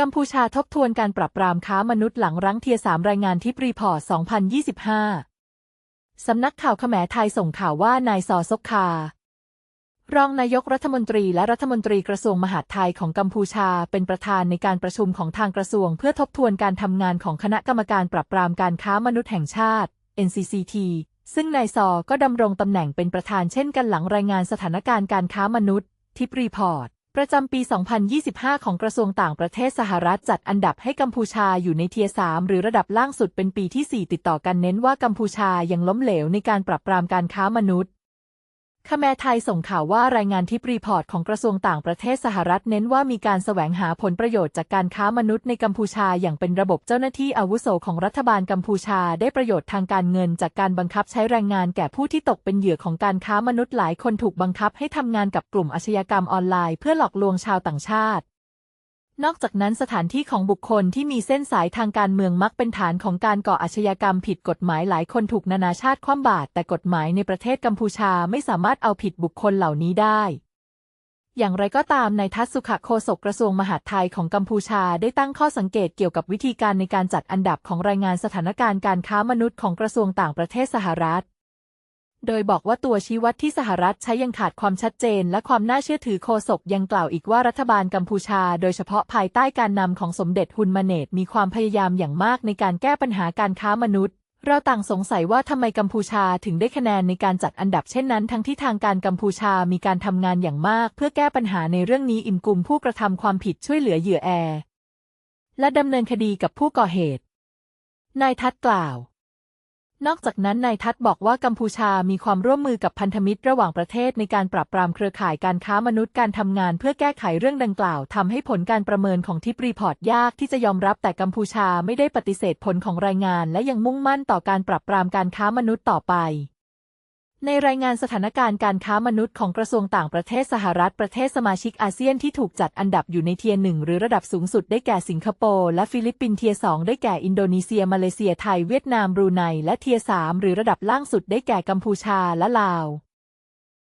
กัมพูชาทบทวนการปรับปรามค้ามนุษย์หลังรั้งเทียสามรายงานทิปรีพอร์ต 2025 สำนักข่าวขแมไทยส่งข่าวว่านายซอซกคา รองนายกรัฐมนตรีและรัฐมนตรีกระทรวงมหาดไทยของกัมพูชาเป็นประธานในการประชุมของทางกระทรวง เพื่อทบทวนการทำงานของคณะกรรมการปรับปรามการค้ามนุษย์แห่งชาติ NCCT ซึ่งนายซอก็ดำรงตำแหน่งเป็นประธานเช่นกันหลังรายงานสถานการณ์การค้ามนุษย์ทิปรีพอร์ต ประจำปี 2025 ของกระทรวงต่างประเทศสหรัฐจัดอันดับให้กัมพูชาอยู่ในเทียสามหรือระดับล่างสุดเป็นปีที่ 4 ติดต่อกันเน้นว่ากัมพูชายังล้มเหลวในการปรับปรามการค้ามนุษย์ คแมไทยส่งข่าวว่ารายงานทิปรีพอร์ตของกระทรวงต่างประเทศสหรัฐเน้นว่ามีการแสวงหาผลประโยชน์จากการค้ามนุษย์ในกัมพูชาอย่างเป็นระบบเจ้าหน้าที่อาวุโสของรัฐบาลกัมพูชาได้ประโยชน์ทางการเงินจากการบังคับใช้แรงงานแก่ผู้ที่ตกเป็นเหยื่อของการค้ามนุษย์หลายคนถูกบังคับให้ทำงานกับกลุ่มอาชญากรรมออนไลน์เพื่อหลอกลวงชาวต่างชาติ นอกจากนั้นสถานที่ของบุคคลที่มีเส้นสายทางการเมืองมักเป็นฐานของการก่ออาชญากรรมผิดกฎหมายหลายคนถูกนานาชาติคว่ำบาตรแต่กฎหมายในประเทศกัมพูชาไม่สามารถเอาผิดบุคคลเหล่านี้ได้ อย่างไรก็ตามนายทัศสุขโฆษกกระทรวงมหาดไทยของกัมพูชาได้ตั้งข้อสังเกตเกี่ยวกับวิธีการในการจัดอันดับของรายงานสถานการณ์การค้ามนุษย์ของกระทรวงต่างประเทศสหรัฐ โดยบอกว่าตัวชี้วัดที่สหรัฐใช้ยังขาดความชัดเจน และความน่าเชื่อถือโฆษกยังกล่าวอีกว่ารัฐบาลกัมพูชา โดยเฉพาะภายใต้การนำของสมเด็จฮุนมาเนตมีความพยายามอย่างมากในการแก้ปัญหาการค้ามนุษย์ เราต่างสงสัยว่าทำไมกัมพูชาถึงได้คะแนนในการจัดอันดับเช่นนั้น ทั้งที่ทางการกัมพูชามีการทำงานอย่างมาก เพื่อแก้ปัญหาในเรื่องนี้อิ่มกลุ่มผู้กระทำความผิดช่วยเหลือเหยื่อแอร์และดำเนินคดีกับผู้ก่อเหตุนายทัศน์กล่าว นอกจากนั้นนายทัศน์บอกว่ากัมพูชามีความร่วมมือกับพันธมิตรระหว่างประเทศในการปรับปรามเครือข่ายการค้ามนุษย์การทำงานเพื่อแก้ไขเรื่องดังกล่าวทำให้ผลการประเมินของทิปรีพอร์ตยากที่จะยอมรับแต่กัมพูชาไม่ได้ปฏิเสธผลของรายงาน และยังมุ่งมั่นต่อการปรับปรามการค้ามนุษย์ต่อไป ในรายงานสถานการณ์การค้ามนุษย์ของกระทรวงต่างประเทศสหรัฐประเทศสมาชิกอาเซียนที่ถูกจัดอันดับอยู่ในเทียร์หนึ่งหรือระดับสูงสุดได้แก่สิงคโปร์และฟิลิปปินส์เทียร์สองได้แก่อินโดนีเซียมาเลเซียไทยเวียดนามบรูไนและเทียร์สามหรือระดับล่างสุดได้แก่กัมพูชาและลาว